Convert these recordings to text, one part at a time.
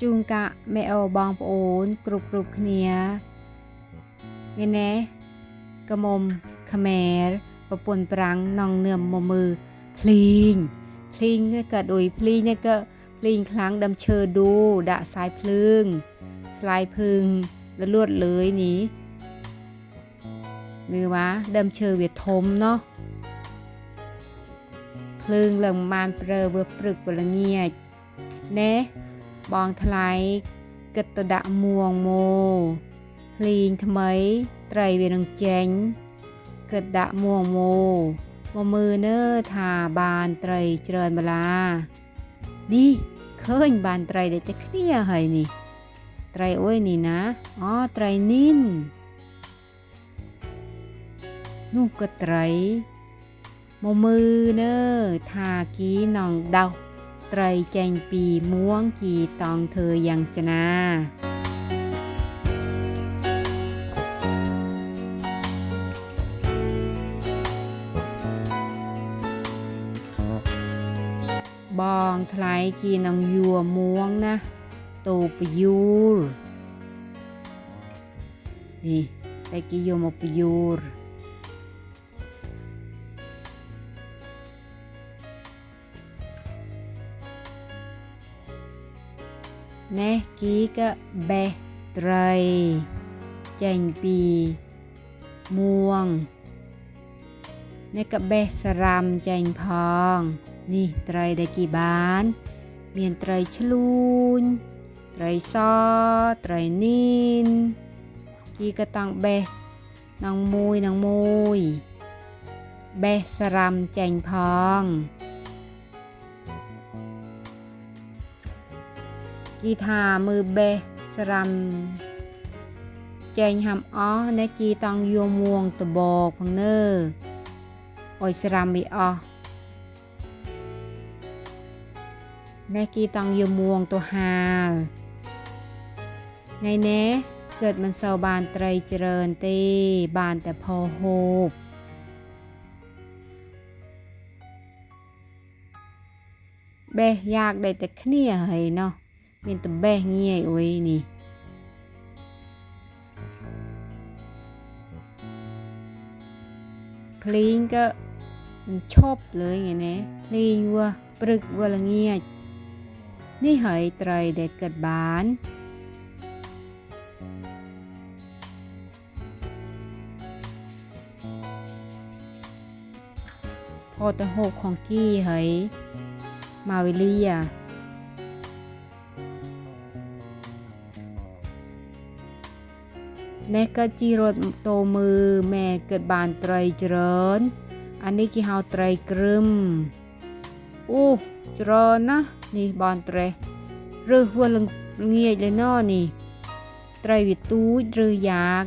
จุงกะแม่เอาบองโอนกรุบกรุบเนียเงี้ยแนกระมมขมรประปนปรังนองเนื่อมมมือพลิงพลิงเนี่ยก็โดยพลิงเนี่ยก็พลิงครั้งดำเชิดูดะสายพลึงสายพลึงแล้วลวดเลยนี้นือวะดำเชอเวียทมเนาะพลึงหลังมานเปรอเวอปรึกเวลเงียดเนะ បងថ្លៃគិតទៅដាក់មួងម៉ូភ្លីងថ្មី ត្រីវានឹងចេញគិតដាក់មួងម៉ូមកមើលនើថាបានត្រីច្រើនបលានេះឃើញបានត្រីដែលតែគ្នាហើយនេះ ត្រីអុយនេះណាអូត្រីនីននោះក៏ត្រីមកមើលនើថាគីនងដោះ ត្រីចេញពីមួងគីតង់ធ្វើយ៉ាងចនាបងថ្លៃគីនងយួមួងណាតូបយូលនេះតែគីយកមកបយូល នេះគីក៏បេះត្រី ចេញពីមួងនេះក៏បេះសារ៉ាំចេញផង នេះត្រីដែលគីបាន មានត្រីឆ្លូញត្រីសត្រីនីនគីក៏តង់បេះនងមួយនងមួយបេះសារ៉ាំចេញផង ហ្គីថាមើបេសស្រាំចែងហាំអអ្នកជីតងយោមួងតបកផងនើអុយស្រាំមីអោអ្នកគីតង់យមួងទៅហាលថ្ងៃនេះកើតមិនសូវបានត្រីច្រើនទេបានតែផោហូបបេះយ៉ាងដូចតែគ្នាហើយណោះ មានតបេះងាយអុយនេះភ្លេងក៏នឹងឈប់លើយឯណែភ្លេងវ៉ាព្រឹកវ៉ាល្ងាចនេះហើយត្រីដែលកើតបានផតទៅហូបខងគីហើយម៉ាវិលីអា នេះក៏ជីរត់តោមើម៉ែកើតបានត្រីច្រើនអានេះគេហៅត្រីក្រឹមអូច្រើនណាស់នេះបនត្រេះឬហួរល្ងាចលេណោនេះ ត្រីវាទូចឬយ៉ាក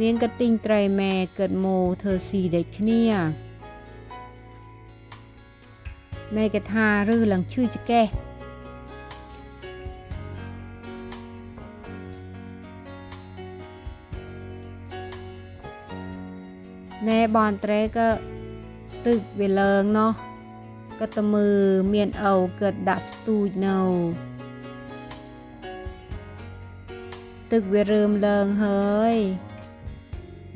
នាងក៏ទិញត្រីម៉ែកើតមកធ្វើស៊ីដូចគ្នាម៉ែក៏ថាឬឡើងឈឺចកេះ ណែបនត្រេក៏ទឹកវាលើងណោះក៏តមើមានអោក៏ដាក់ស្ទូចនៅទឹកវារើមលើងហើយ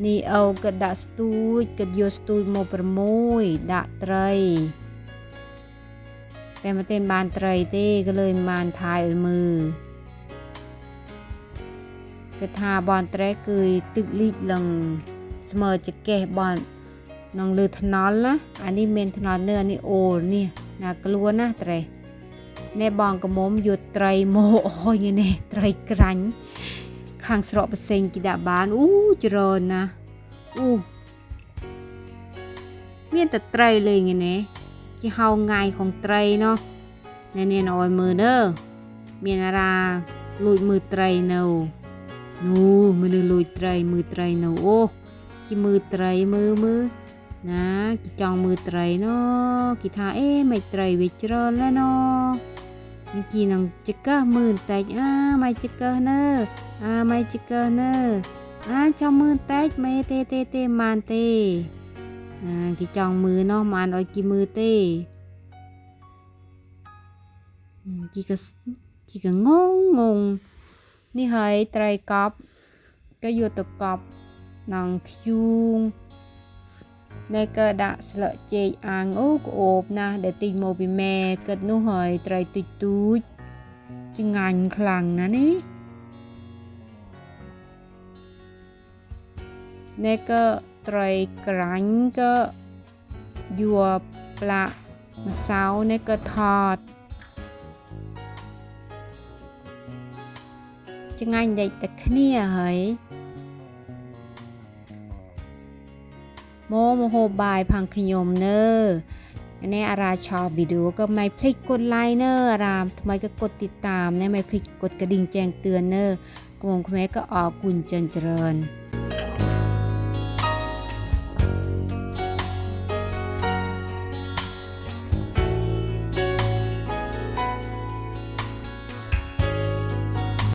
នេះអោក៏ដាក់ស្ទូចក៏យកស្ទូចមក6ដាក់ត្រីតែមិនទានបានត្រីទេក៏លើមិនបានថៃឲ្យមើលគឺថាបនត្រេគឺទឹកលីកលឹង ស្មើចកេះបននងលើថ្នល់ណាអានេះមានថ្នល់នៅអានេះអូលនេះណាខ្លួនណាត្រេះណែបងកមុំយកត្រីមកអូយនេះត្រីក្រាញ់ខាងស្រកប្រសេងគេដាក់បានអូច្រើនណាអូមានតែត្រីលេងនេះគេហៅងាយของត្រីเนาะណែនេះអោយមើលទៅមានអារាលួចមើលត្រីនៅនោះមើលលួចត្រីមើលត្រីនៅអូ គេមើលត្រីមើលមើលណាគេចង់មើលត្រីណូគេថាអេមិនត្រីវាច្រើនណាស់ណូនឹងគេនឹងចកមើលតែអាមិនចកណើអាមិនចកណើអាចង់មើលតែមេទេទេទេមិនទេណាគេចង់មើលណោះមិនឲ្យគេមើលទេគេក៏គេក៏ងងងនេះហើយត្រីកប់ក៏យកទៅកប់ នងធ្យូងដែលក៏ដាក់ស្លឹកចេកអាំងអូក្អូបណាស់ដែលទីមកពីម៉ែគិតនោះហើយត្រីទុយទូចចងាញ់ខ្លាំងណាស់នេះនេះក៏ត្រីក្រាញ់ក៏យកផ្លាក់ម្សៅនេះក៏ថតចងាញ់ដេកតែគ្នាហើយ โมโมโฮบายพังขยมเนอร์แนอาราชอบวิดีโอก็ไม่พลิกกดไลน์เนอร์อารามทำไมก็กดติดตามในไม่พลิกกดกระดิ่งแจ้งเตือนเนอร์กลุ่มคุณแม่ก็ออกกุญเจริญ